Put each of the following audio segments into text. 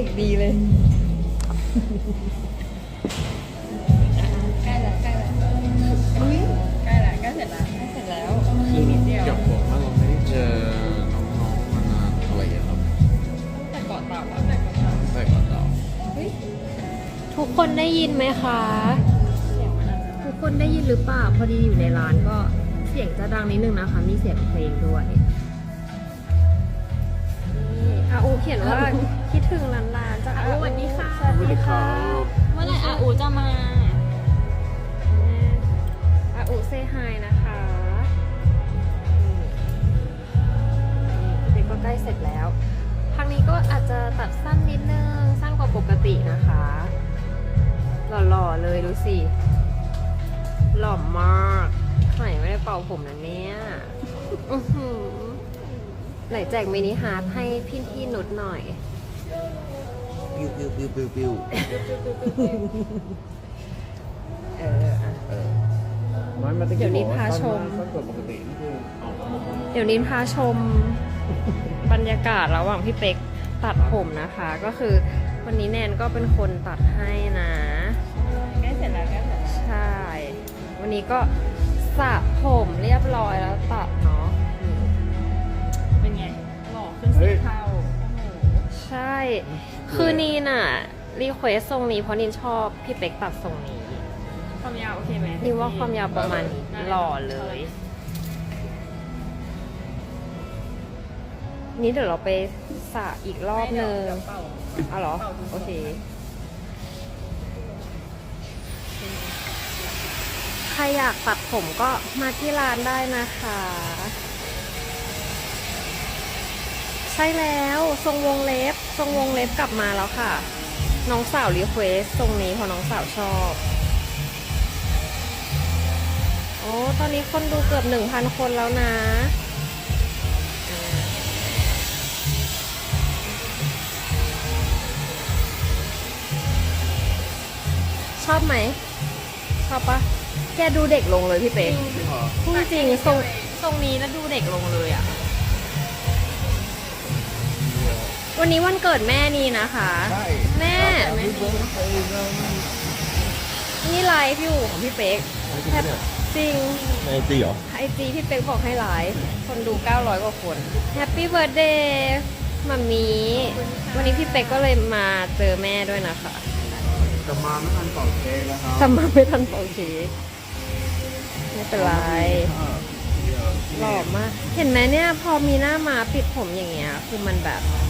ด็กดีเลยใกล้แล้วใกล้แล้วอุ้ยใกล้แล้วใกล้เสร็จแล้วใกล้เสร็จแล้วคือนิดเดียวกับผมว่าเราไม่ได้เจอน้องๆมานานเท่าไหร่อะครับแต่เกาะเต่าอะแต่เกาะเต่าตั้งแต่ก่อนเราเฮ้ยทุกคนได้ยินไหมคะ เสียงมันอะทุกคนได้ยินหรือเปล่าพอดีอยู่ในร้านก็เสียงจะดังนิดนึงนะคะ มีเสียงเพลงด้วยนี่อาอูเขียนว่า คิดถึงร้านร้านๆจากอาอูสวัสดีค่ะ สวัสดีค่ะเมื่อไหร่อาอูจะมาอาอูเซฮายนะคะนี่นี่ก็ใกล้เสร็จแล้วครั้งนี้ก็อาจจะตัดสั้นนิดนึง สั้นกว่าปกตินะคะ หล่อๆเลยดูสิ หล่อมากไหนไม่ได้เป่าผมนะเนี่ยอื้อหือไหนแจกมินิฮาร์ทให้พี่พี่นุชหน่อย ปิ้วปิ้วปิ้วปิ้วปิ้วเอออะ เออไม่มาตะเดี๋กี้ยวนี้บอกว่าพาชมสั้นกว่าปกตินี่คือเอาเดี๋ยวนี้พาชมบรรยากาศระหว่างพี่เป็กตัดผมนะคะ ก็คือวันนี้แนนก็เป็นคนตัดให้นะ ใกล้เสร็จแล้วใกล้เสร็จแล้ว ใช่ วันนี้ก็สระผมเรียบร้อย คือนีน่ะรีเควสทรงนี้เพราะนินชอบพี่เป็กตัดทรงนี้ความยาวโอเคไหมนี่ว่าความยาวประมาณนี้หล่อเลย นี่เดี๋ยวเราไปสระอีกรอบนึงเดี๋ยวเป่าเอาเหรอเป่าทุกคนโอเค ใครอยากตัดผมก็มาที่ร้านได้นะคะใช่แล้วทรงวงเล็บทรงวงเล็บกลับมาแล้วค่ะ น้องสาวรีเควสทรงนี้เพราะน้องสาวชอบ โอ้ตอนนี้คนดูเกือบหนึ่งพันคนแล้วนะอ่าชอบไหม ชอบปะแกดูเด็กลงเลยพี่เป๊กจริงเหรอพูดจริงทรงทรงนี้แล้วดูเด็กลงเลยอะ วันนี้วันเกิดแม่นี่นะคะ ใช่แม่ แม่เบิร์ดไปแล้วนี่ไลฟ์อยู่ของพี่เป๊กแฮปจริงในตีเหรอไอจีพี่เป๊กบอกให้ไลฟ์คนดู 900 กว่าคนแฮปปี้เบิร์ดเดย์มัมมี่วันนี้พี่เป๊กก็เลยมาเจอแม่ด้วยนะคะจะมาไม่ทันต่อเค้กแล้วครับทำมาไม่ทันเป่าเค้กไม่เป็นไรหล่อมาก เห็นไหมเนี่ยพอมีหน้ามาปิดผมอย่างเงี้ยคือมันแบบเอาลงก็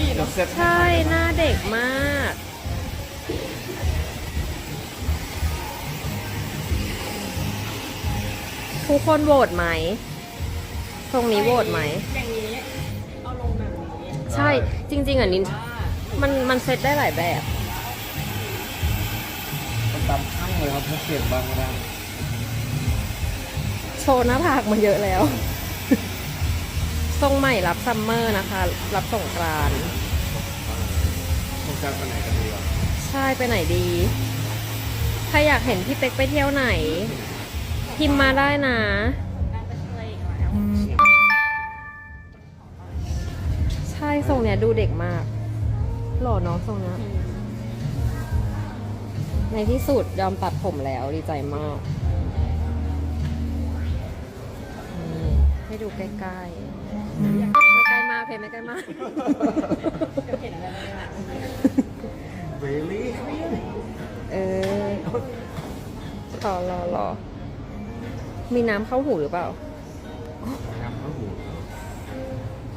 ดีเดี๋ยเนาะวเซ็ตใช่หน้าเด็กมาก ทุกคนโหวตไหม ตรงนี้โหวตไหม อย่างนี้ เอาลงแบบนี้ใช่จริง ๆอะนินว่ามันมันเซตได้หลายแบบตามข้างเลยครับถ้าเปลี่ยนบ้างก็ได้โชว์หน้าผากมาเยอะแล้ว ทรงใหม่รับซัมเมอร์นะคะ รับสงกรานต์โครงการไปไหนกันดีวะใช่ไปไหนดีถ้าอยากเห็นพี่เป็กไปเที่ยวไหน พิมพ์มาได้นะการไปทะเลอีกแล้วใช่ทรงเนี้ยดูเด็กมาก หล่อเนาะทรงเนี้ยในที่สุดยอมตัดผมแล้วดีใจมากนี่ให้ดูใกล้ๆ ไม่ใกล้มากเพไม่ใกล้มากเห็นอะไรไหมเนี่ยเบลลี่เออรอรอรอมีน้ำเข้าหูหรือเปล่างามข้างหู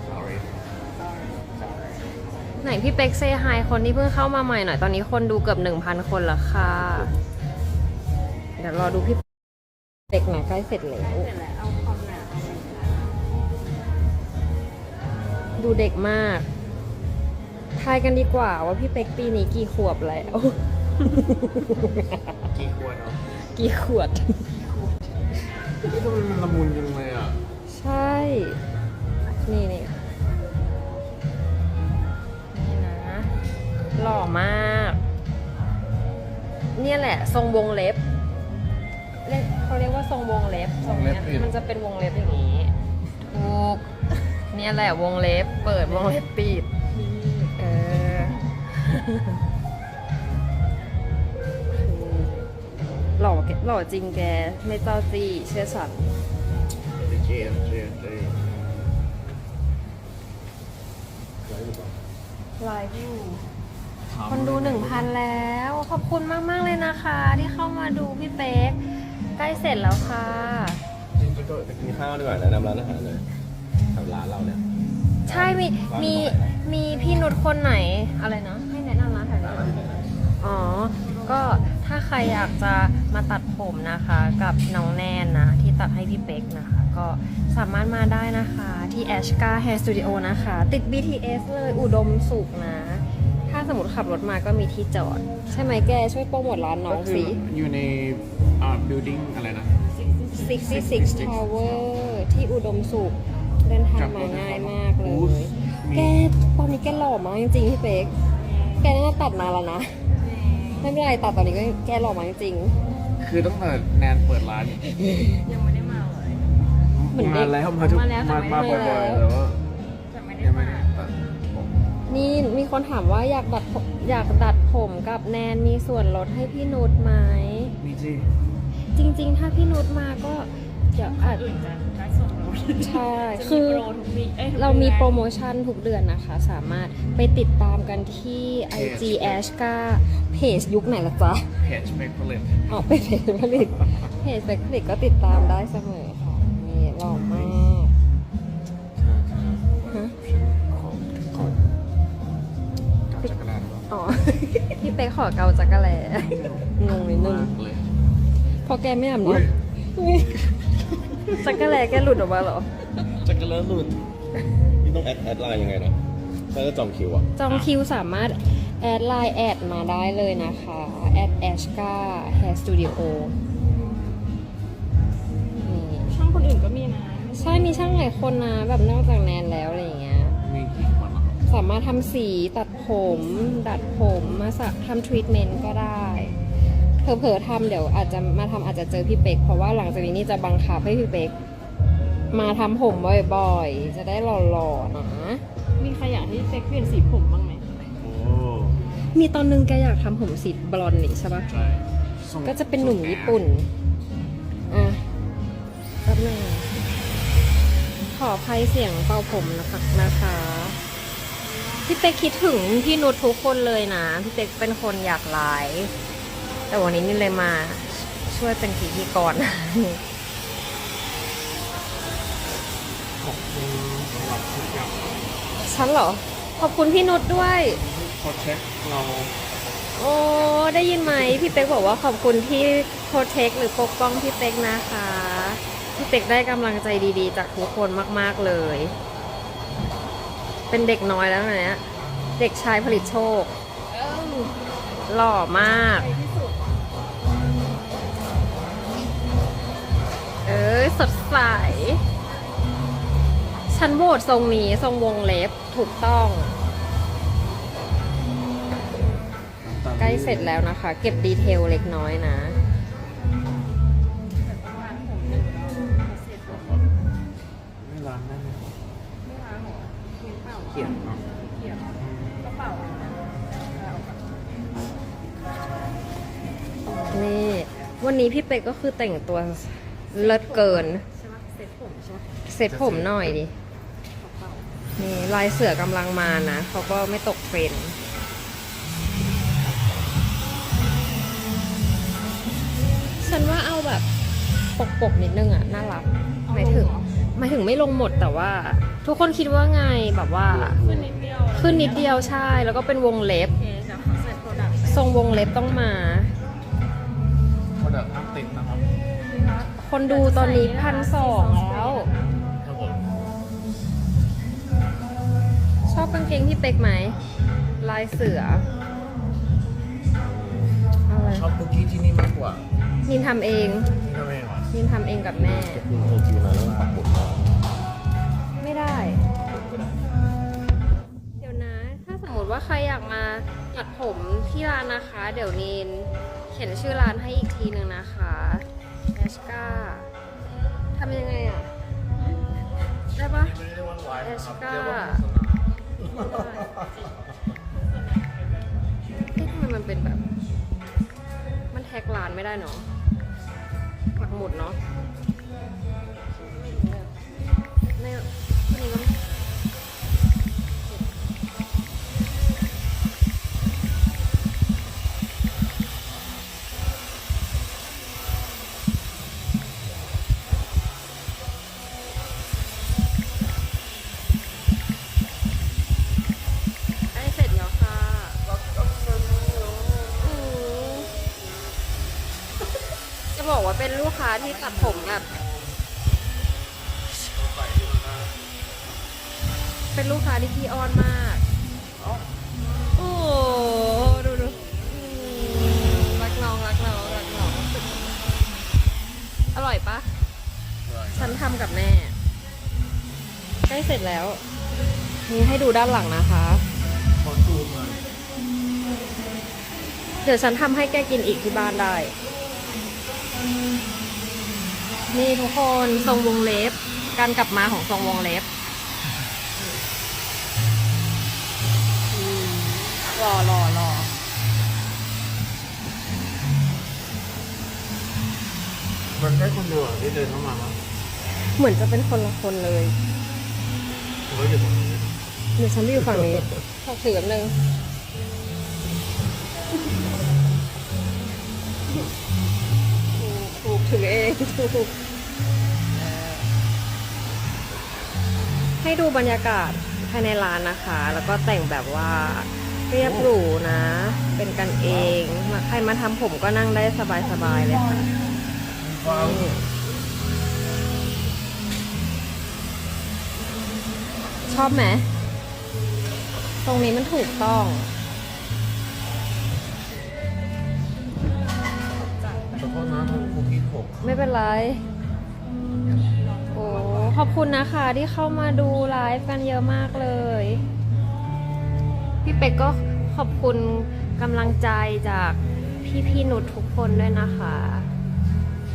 sorry ไหนพี่เป็กเซฮายคนที่เพิ่งเข้ามาใหม่หน่อย ตอนนี้คนดูเกือบหนึ่งพันคนแล้วค่ะ เดี๋ยวรอดูพี่เป็กหน่อยใกล้เสร็จแล้วเสร็จแล้วเอา ดูเด็กมาก ทายกันดีกว่าว่าพี่เป็กปีนี้กี่ขวบแล้ว กี่ขวดเนาะกี่ขวด นี่ทำไมมันละมุนจังเลยอะใช่ นี่นี่นี่นะ หล่อมาก เนี่ยแหละ ทรงวงเล็บเรียกเขาเรียกว่าทรงวงเล็บทรงเนี้ยมันจะเป็นวงเล็บอย่างนี้ ถูก เนี่ยแหละวงเล็บเปิดวงเล็บปิดเออหล่อหล่อจริงแก ไม่เจ้าจี้เชื่อฉันเจียนเจียนเจียนไลฟ์อยู่คนดูหนึ่งพันแล้ว ขอบคุณมากๆเลยนะคะ ที่เข้ามาดูพี่เป๊ก ใกล้เสร็จแล้วค่ะ ก็ไปกินข้าวดีกว่าแนะนำร้านอาหารเลย แถวร้านเราเนี่ยใช่มีมีมีพี่นุชคนไหนอะไรนะ ให้แนะนำร้านแถวนี้หน่อยอ๋อ ก็ถ้าใครอยากจะมาตัดผมนะคะ กับน้องแนนนะ ที่ตัดให้พี่เป๊กนะคะ ก็สามารถมาได้นะคะที่ Ashka Hair Studio นะคะ ติด BTS เลยอุดมสุขนะ ถ้าสมมติขับรถมาก็มีที่จอด ใช่ไหมแกช่วยโปรโมทร้านน้องก็คืสิ อยู่ในอ่า building อะไรนะ 66 Tower ที่อุดมสุขเดินทางมาง่ายมากเลบูธยมีแกตอนนี้แกหล่อมากจริงๆพี่เป๊ก แกน่าจะตัดมาแล้วนะ ไม่เป็นไรตัดตอนนี้ก็แกหล่อมากจริงคือตั้งแต่แนนเปิดร้านยังไม่ได้มาเลย เหมือนเด็กมาแล้วมาทุกมาแล้วแต่มาไม่มาได้บ่อยๆแต่ว่าแต่ไม่ได้ยังไม่มาได้ตัดผมนี่มีคนถามว่าอยากดัดผมอยากดัดผมกับแนนมีส่วนลดให้พี่นุชไหม มีจีจริง ๆ ถ้าพี่นุชมาก็ เดี๋ยวอาจอื่นจะได้ส่งลดใช่จะคืมีอโปรทุกวีเอ้ยทุกเรามีดือนโปรโมชั่นทุกเดือนนะคะ สามารถไปติดตามกันที่ IG a s h k a เพจยุคไหนละจ๊ะ เพจเมคผลิตออกไปเพจผลิตเพจผลิตก็ติดตามได้เสมอค่ะนี่หล่อมากฮะของของกับจักรยานอ๋อพี่เป๊กขอเกาจักรแลงงนิดนึงมากเลยพอแกไม่อาบอุ๊ยน้ำ จักรแลแกหลุดออกมาเหรอ จักรยานหลุดนี่ต้องแอดแอดไลน์ยังไงนะถ้าจะจองคิวอะจองคิวสามารถแอดไลน์แอดมาได้เลยนะคะแอดแอชกา Hair Studio นี่ช่องคนอื่นก็มีนะ ใช่มีช่างหลายคนนะแบบนอกจากแนนแล้วอะไรอย่างเงี้ย มีกี่คนอะสามารถทำสีตัดผม ดัดผมมาสระทำทรีทเมนต์ก็ได้ เผลอๆทำเดี๋ยวอาจจะมาทำอาจจะเจอพี่เป็กเพราะว่าหลังจากนี้นี่จะบังคับให้พี่เป็กมาทำผมบ่อยๆ จะได้หล่อๆนะมีใครอยากให้เซ็กเปลี่ยนสีผมบ้างไหมโอ้มีตอนนึงแกอยากทำผมสีบลอนด์นี่ใช่ปะใช่ส่งก็จะเป็นหนุ่มญี่ปุ่น อะแป๊บนึงขออภัยเสียงเป่าผมนะคะนะคะพี่เป๊กคิดถึงพี่นุชทุกคนเลยนะ พี่เป๊กเป็นคนอยากไลฟ์ แต่วันนี้นี่เลยมาช่วยเป็นพิธีกรขอบคุณสำหรับทุกอย่างฉันเหรอ ขอบคุณพี่นุชด้วยพอเช็คเรา โอ้ได้ยินไหมพี่เป๊กบอกว่าขอบคุณที่โปรเทคหรือปกป้องพี่เป๊กนะคะ พี่เป๊กได้กำลังใจดีๆ จากทุกคนมากๆเลย เป็นเด็กน้อยแล้วนะเนี่ยเด็กชายผลิตโชคเออหล่อมาก เอ้ยสดใส ฉันโหวตทรงนี้ทรงวงเล็บถูกต้อง ใกล้เสร็จแล้วนะคะ เก็บดีเทลเล็กน้อยนะแต่ประมาณผมหนึ่งแล้วเสร็จแล้วไม่ร้านนั่นไม่ล้างหรอเขียนเปล่าเขียนเนาะเขียนกระเป๋าเอานี่วันนี้พี่เป็กก็คือแต่งตัว เลิศเกิน ใช่ปะเซ็ตผมใช่ปะเซ็ตผมหน่อยดิกระเป๋านี่ลายเสือกำลังมานะเขาก็ไม่ตกเทรนด์ฉันว่าเอาแบบปกๆนิดนึงอะน่ารักหมายถึงหมายถึงไม่ลงหมดแต่ว่า ทุกคนคิดว่าไงแบบว่า ขึ้นนิดเดียวขึ้นนิดเดียวใช่ แล้วก็เป็นวงเล็บ โอเคจะขอใส่โปรดักต์ไปทรงวงเล็บต้องมาโปรดักต์ คนดูตอนนี้พันสองแล้ว ครับผมชอบกางเกงพี่เป็กไหม ลายเสืออะไรชอบคุกกี้ที่นี่มากกว่านินทำเอง ที่ทำไมวะนินทำเองกับแม่คุณโอคิวมาแล้วปักหมุดมาไม่ได้เดี๋ยวนะ ถ้าสมมติว่าใครอยากมาตัดผมที่ร้านนะคะ เดี๋ยวนินเขียนชื่อร้านให้อีกทีหนึ่งนะคะแอชกาทำยังไงอะ ได้ปะแอชกาเรียกว่าโฆษณาเป็นแบบ มันแท็กร้านไม่ได้เนาะปักหมุดเนาะ ที่ตัดผมแบบเป็นลูกค้าที่ขี้อ้อนมาก โอ้โหดูดูอืมรักน้องรักน้องรักน้อง อร่อยปะฉันทำกับแม่ ใกล้เสร็จแล้ว นี่ให้ดูด้านหลังนะคะขอซูมหน่อยเดี๋ยวฉันทำให้แกกินอีกที่บ้านได้ นี่ทุกคนทรงวงเล็บ การกลับมาของทรงวงเล็บอืมรอรอรอมันใช่คนเดียวเหรอที่เดินเข้ามามั้งเหมือนจะเป็นคนละคนเลยผมก็อยู่ตรงนี้เดี๋ยวฉันไปอยู่ฝั่งนี้ขอถือแป๊บนึง ถือเองถูกให้ดูบรรยากาศภายในร้านนะคะ แล้วก็แต่งแบบว่าเรียบหรูนะ เป็นกันเอง ใครมาทำผมก็นั่งได้สบายๆเลยค่ะชอบไหม ตรงนี้มันถูกต้อง ไม่เป็นไรโอ้ขอบคุณนะคะที่เข้ามาดูไลฟ์กันเยอะมากเลย พี่เป็กก็ขอบคุณกำลังใจจากพี่พี่ๆนุชทุกคนด้วยนะคะ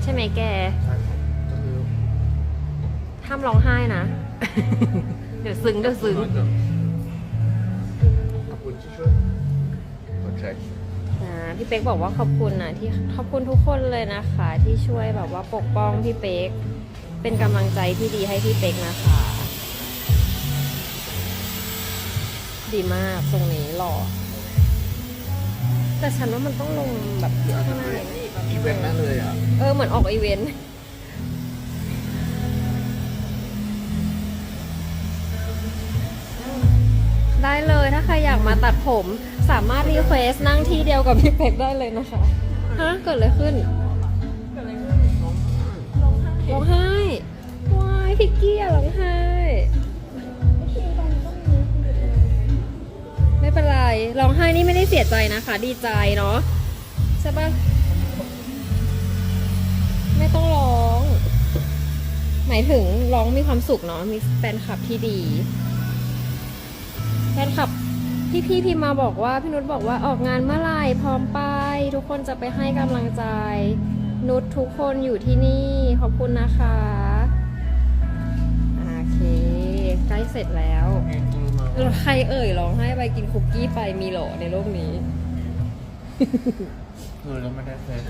ใช่ไหมแกใช่ครับก็คือห้ามร้องไห้นะ เดี๋ยวซึ้งเดี๋ยวซึ้งขอบคุณที่ช่วยกดเช็คอ่า พี่เป๊กบอกว่าขอบคุณนะที่ขอบคุณทุกคนเลยนะคะ ที่ช่วยแบบว่าปกป้องพี่เป๊กเป็นกำลังใจที่ดีให้พี่เป๊กนะคะ ดีมากตรงนี้หล่อแต่ฉันว่ามันต้องลงแบบข้างหน้าอย่างนี้อีเวนต์นั่นเลยอะเออเหมือนออกอีเวนต์ได้เลยถ้าใครอยากมาตัดผม สามารถรีเควสนั่งที่เดียวกับพี่เป็กได้เลยนะคะ ฮะ เกิดอะไรขึ้นร้องไห้ว้ายพี่เกี้ยร้องไห้ ไม่เป็นไรร้องไห้นี่ไม่ได้เสียใจนะคะ ดีใจเนาะใช่ปะไม่ต้องร้อง หมายถึงร้องมีความสุขเนาะมีแฟนคลับที่ดี แฟนคลับ พี่พี่พิมพ์มาบอกว่าพี่นุชบอกว่าออกงานเมื่อไหร่พร้อมไป ทุกคนจะไปให้กำลังใจ นุชทุกคนอยู่ที่นี่ขอบคุณนะคะโอเคใกล้เสร็จแล้วแล้วใครเอ่ยร้องให้ไปกินคุกกี้ไปมีเหรอในโลกนี้คือเราไม่ได้เฟซ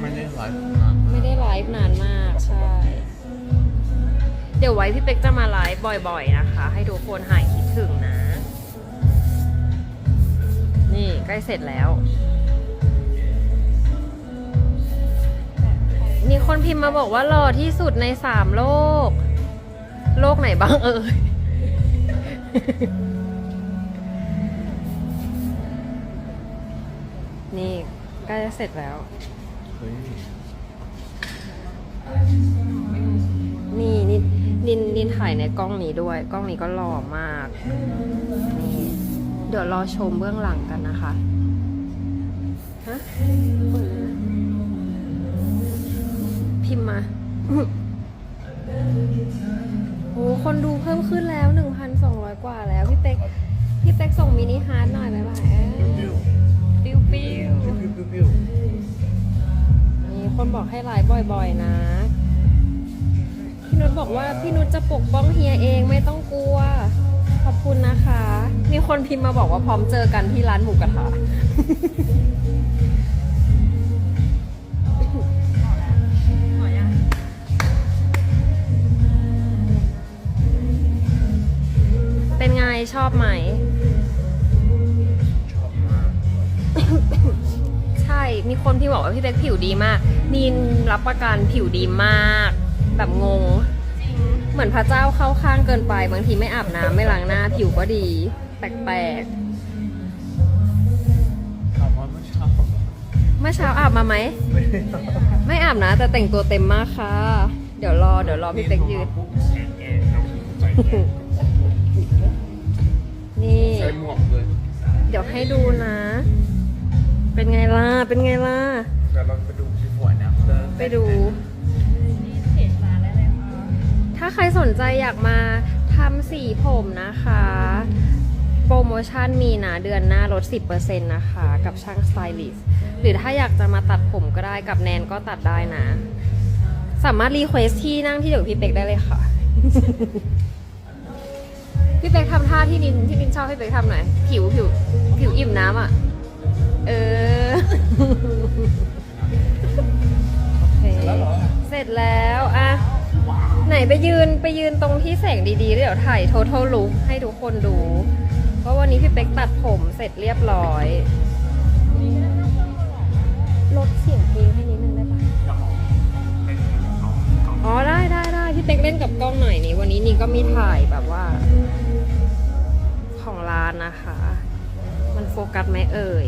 ไม่ได้ไลฟ์นานไม่ได้ไลฟ์นานมากใช่ เดี๋ยวไว้พี่เป็กจะมาไลฟ์บ่อยๆนะคะ ให้ทุกคนหายคิดถึงนะ นี่ใกล้เสร็จแล้ว มีคนพิมพ์มาบอกว่าหล่อที่สุดในสามโลก โลกไหนบ้างเอ่ยนี่ใกล้จะเสร็จแล้ว นี่นินนินถ่ายในกล้องนี้ด้วย กล้องนี้ก็หล่อมาก นี่ เดี๋ยวรอชมเบื้องหลังกันนะคะฮะพิมพ์มาโอ้คนดูเพิ่มขึ้นแล้ว 1,200 กว่าแล้ว พี่เป็กพี่เป็กส่งมินิฮาร์ดหน่อยบ๊ายบายปิ้วปิ้วปิ้วปิ้วปิ้วปิ้วมีคนบอกให้ไลฟ์บ่อยๆนะพี่นุชบอกว่าพี่นุชจะปกป้องเฮียเองไม่ต้องกลัวเพราะ อบคุณนะคะ มีคนพิมพ์มาบอกว่าพร้อมเจอกันที่ร้านหมูกระทะหอยังเป็นไงชอบไหม ชอบมากใช่ มีคนที่บอกว่าพี่เป๊กผิวดีมาก นินรับประกันผิวดีมาก แบบงงจริง เหมือนพระเจ้าเข้าข้างเกินไป บางทีไม่อาบน้ำไม่ล้างหน้าผิวก็ดี แปลกถามว่าเมื่อเช้าๆเมื่อเช้าอาบมาไหม ไม่ได้ตอบไม่อาบนะแต่แต่งตัวเต็มมากค่ะ เดี๋ยวรอเดี๋ยวรอพี่เป๊กยืนนแอนครับใส่แอนนี่ ใส่หมวกเลยเดี๋ยวให้ดูนะ เป็นไงล่ะ เป็นไงล่ะเดี๋ยวเราไปดูที่หัวนะเริ่มไปดู ถ้าใครสนใจอยากมาทำสีผมนะคะ โปรโมชั่นมีนะเดือนหน้าลด 10%นะคะ กับช่างสไตลิสต์หรือถ้าอยากจะมาตัดผมก็ได้กับแนนก็ตัดได้นะ สามารถรีเควสที่นั่งที่เดี๋ยวพี่เป็กได้เลยค่ะ พี่เป็กทำท่าที่นินที่นินชอบให้เป็กทำหน่อยผิวผิวผิวอิ่มน้ำอะ เออ โอเคแล้วเหรอเสร็จแล้วอะ ไหนไปยืนไปยืนตรงที่แสงดีๆเดี๋ยวถ่าย total look ให้ทุกคนดู เพราะวันนี้พี่เป๊กตัดผมเสร็จเรียบร้อย ลดเสียงเพลงให้นิดนึงได้ปะอ๋อได้ได้ได้พี่เป๊กเล่นกับกล้องหน่อยนี่วันนี้นี่ก็มีถ่ายแบบว่า ของร้านนะคะ มันโฟกัสไหมเอ่ย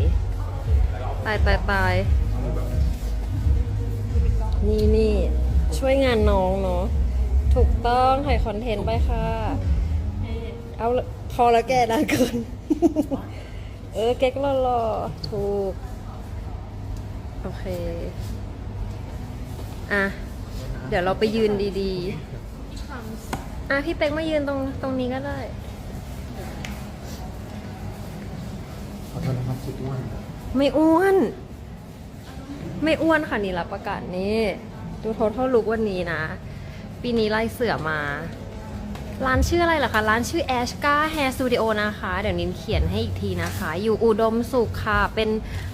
ตายตายตายนี่นี่ช่วยงานน้องเนาะ ถูกต้องถ่ายคอนเทนต์ไปค่ะ เอาละพอแล้วแกนานเกิน เออเก๊กหล่อๆถูก โอเค อะ เดี๋ยวเราไปยืนดีๆ อะ พี่เป็กมายืนตรงตรงนี้ก็ได้ ขอโทษนะครับสุดอ้วนไม่อ้วน ไม่อ้วนค่ะนี่รับประกันนี่ดูโทท l ลุกวันนี้นะ ปีนี้ไล่เสือมา ร้านชื่ออะไรล่ะคะ ร้านชื่อ a s h k a Hair Studio นะคะ เดี๋ยวนินเขียนให้อีกทีนะคะ อยู่อุดมสุขค่ะ เป็น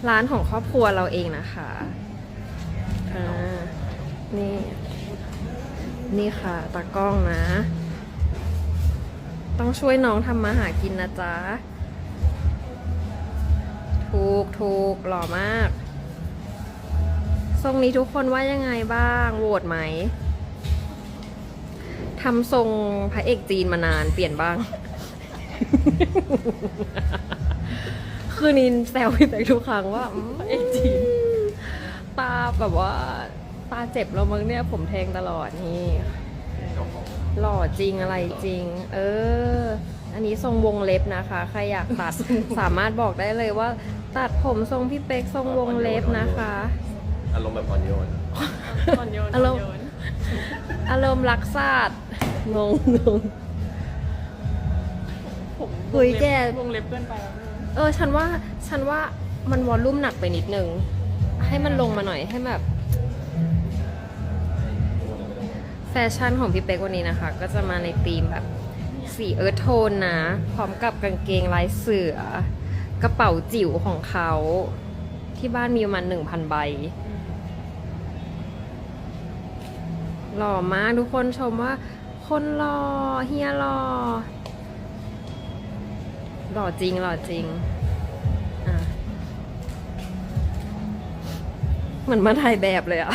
ร้านของครอบครัวเราเองนะคะอ่านี่ นี่ค่ะตากล้องนะ ต้องช่วยน้องทำมาหากินนะจ๊ะ ถูกถูกหล่อมาก ทรงนี้ทุกคนว่ายังไงบ้าง โหวตไหม ทำทรงพระเอกจีนมานานเปลี่ยนบ้าง คือนินแซวพี่แบกทุกครั้งว่าอืมพระเอกจีน ตาแบบว่า ตาเจ็บแล้วมั้งเนี่ยผมแทงตลอดนี่ หล่อจริงอะไรจริง เออ อันนี้ทรงวงเล็บนะคะ ใครอยากตัด สามารถบอกได้เลยว่า ตัดผมทรงพี่เป๊กทรงวงเล็บนะคะ อารมณ์แบบอ่อนโยน อ่อนโยนอารมณ์โยน อารมณ์รักศาสตร์ งงงง ผมเฮ้ยแก วงเล็บเกินไปแล้วนะเออ ฉันว่าฉันว่ามันวอลลุ่มหนักไปนิดนึง ให้มันลงมาหน่อยให้แบบ แฟชั่นของพี่เป๊กวันนี้นะคะ ก็จะมาในธีมแบบสีเอิร์ธโทนนะ พร้อมกับกางเกงลายเสือ กระเป๋าจิ๋วของเขาที่บ้านมีประมาณหนึ่งพันใบ หล่อมากทุกคนชมว่า คนหล่อเฮียหล่อหล่อจริงหล่อจริงเหมือนมาถ่ายแบบเลยอะ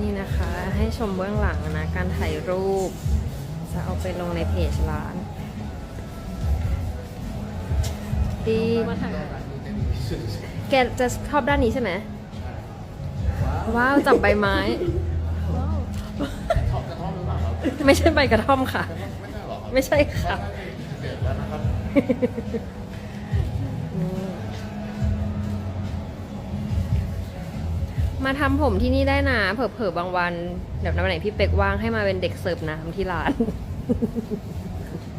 นี่นะคะ ให้ชมเบื้องหลังนะ การถ่ายรูป จะเอาไปลงในเพจร้าน ดีมาถ่าย แกจะชอบด้านนี้ใช่ไหมว้าว จับใบไม้ ไม่ใช่ใบกระท่อมค่ะ ไม่ใช่ค่ะอืมมาทำผมที่นี่ได้นะเผลอๆบางวันเดี๋ยววันไหนพี่เป็กว่างให้มาเป็นเด็กเสิร์ฟน้ำที่ร้าน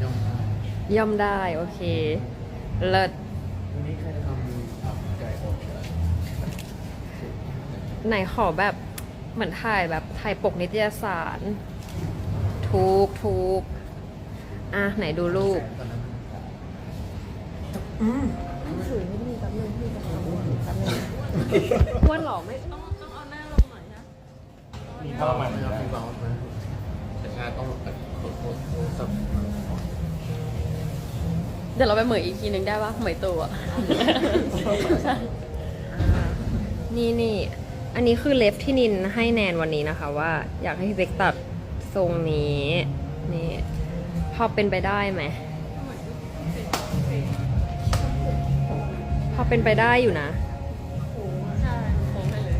ย่อมได้ย่อมได้โอเค เลิศ วันนี้ใครจะทำอะ ไก่อบเชอร์ไหนขอแบบเหมือนถ่ายแบบถ่ายปกนิตยสารถูกถูกอะ ไหนดูรูปตอนนั้นถือไม่ดีกับนึงพี่กับเขากับนึงอ้วนหรอไม่ต้องต้องเอาหน้าลงหน่อยนะมีพ่อมันไม่เอาพี่เบามาแต่ชาต้องแบบโคตรโคตรโคตรสับเดี๋ยวเราไปเหมยอีกทีหนึ่งได้ปะเหมยตัวอะนี่นี่ อันนี้คือเล็บที่นินให้แนนวันนี้นะคะว่า อยากให้พี่เบกตัดทรงนี้นี่พอเป็นไปได้ไหมพอเป็นไปได้อยู่นะใช่โค้งให้เลย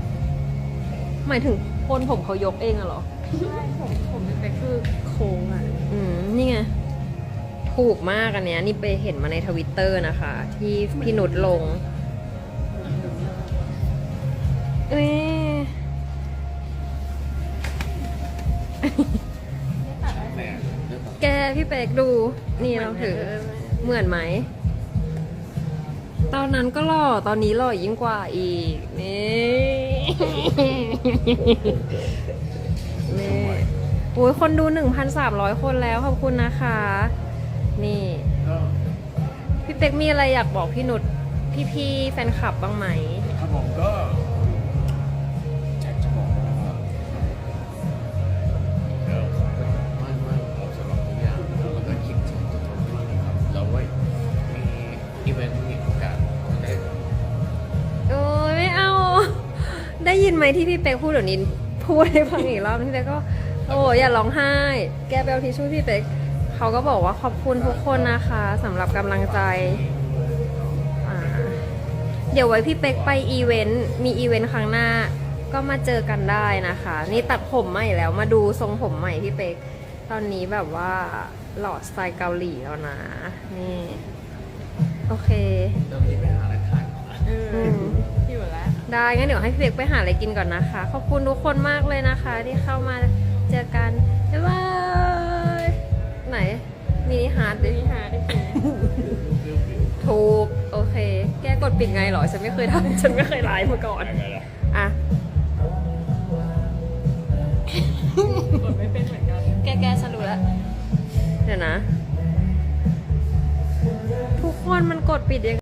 หมายถึงโคนผมเขายกเองอะเหรอใช่ผมผมเป็นไปคือโค้งอะ อืม นี่ไง ถูกมากอันเนี้ย นี่ไปเห็นมาในทวิตเตอร์นะคะ ที่พี่นุชลงเอ้ยแม่เรื่องต่อแกพี่เป๊กดู นี่เราถือเหมือนไหม ตอนนั้นก็หล่อ ตอนนี้หล่อยิ่งกว่าอีก นี่นี่โอ้ยคนดู 1,300 คนแล้ว ขอบคุณนะคะ นี่ก็พี่เป๊กมีอะไรอยากบอกพี่นุชพี่ๆแฟนคลับบ้างไหมครับผมก็ ได้ยินไหมที่พี่เป๊กพูดเดี๋ยวนี้พูดให้ฟังอีกรอบพี่เป๊กก็โอ้ยอย่าร้องไห้ แกไปเอาทิชชู่พี่เป๊กเขาก็บอกว่าขอบคุณทุกคนนะคะสำหรับกำลังใจอ่าเดี๋ยวไว้พี่เป๊กไปอีเวนต์มีอีเวนต์ครั้งหน้า ก็มาเจอกันได้นะคะ นี่ตัดผมใหม่แล้วมาดูทรงผมใหม่พี่เป๊กตอนนี้แบบว่าหล่อสไตล์เกาหลีแล้วนะ นี่ โอเคเริ่มรีบ ไปหาอะไรทานก่อนนะเออือมอยู่แล้วได้งั้นเดี๋ยวให้พี่เบกไปหาอะไรกินก่อนนะคะ ขอบคุณทุกคนมากเลยนะคะ ที่เข้ามาเจอกันบ๊ายบายไหนมินิฮาร์ดดินี่หาได้กินถูกโอเค แกกดปิดไงเหรอ ฉันไม่เคยทำฉันไม่เคยไลฟ์มาก่อนอะกดไม่เป็นเหมือนกันแกแกฉันรู้แล้วเดี๋ยวนะ ทุกคนมันกดปิดยัง